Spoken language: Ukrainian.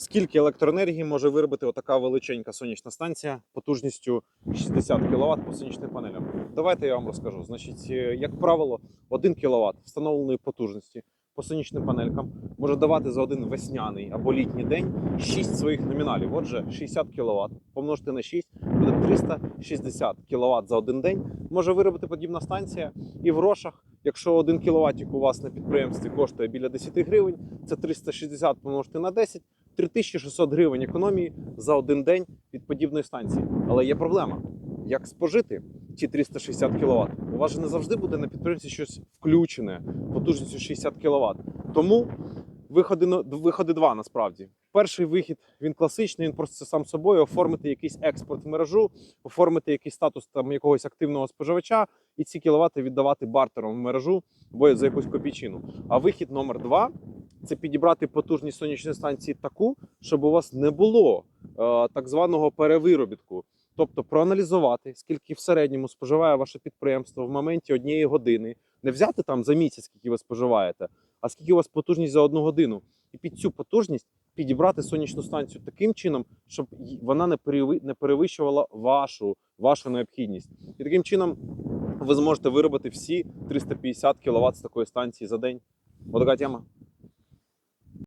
Скільки електроенергії може виробити отака величенька сонячна станція потужністю 60 кВт по сонячним панелям? Давайте я вам розкажу. Значить, е, як правило, 1 кВт встановленої потужності по сонячним панелькам може давати за один весняний або літній день 6 своїх номіналів. Отже, 60 кВт помножити на 6 буде 360 кВт за один день. Може виробити подібна станція і в грошах. Якщо 1 кВт у вас на підприємстві коштує біля 10 гривень, це 360 помножити на 10 3600 гривень економії за один день від подібної станції. Але є проблема: як спожити ті 360 кВт? У вас же не завжди буде на підприємстві щось включене потужністю 60 кВт. Тому виходи, виходи два насправді. Перший вихід він класичний, він просто сам собою оформити якийсь експорт в мережу, оформити якийсь статус там якогось активного споживача, і ці кіловати віддавати бартером в мережу або за якусь копійчину. А вихід номер два це підібрати потужність сонячної станції таку, щоб у вас не було е, так званого перевиробітку. Тобто проаналізувати, скільки в середньому споживає ваше підприємство в моменті однієї години, не взяти там за місяць, скільки ви споживаєте, а скільки у вас потужність за одну годину, і під цю потужність підібрати сонячну станцію таким чином, щоб вона не перевищувала вашу, вашу необхідність. І таким чином ви зможете виробити всі 350 кВт з такої станції за день. Отака тема.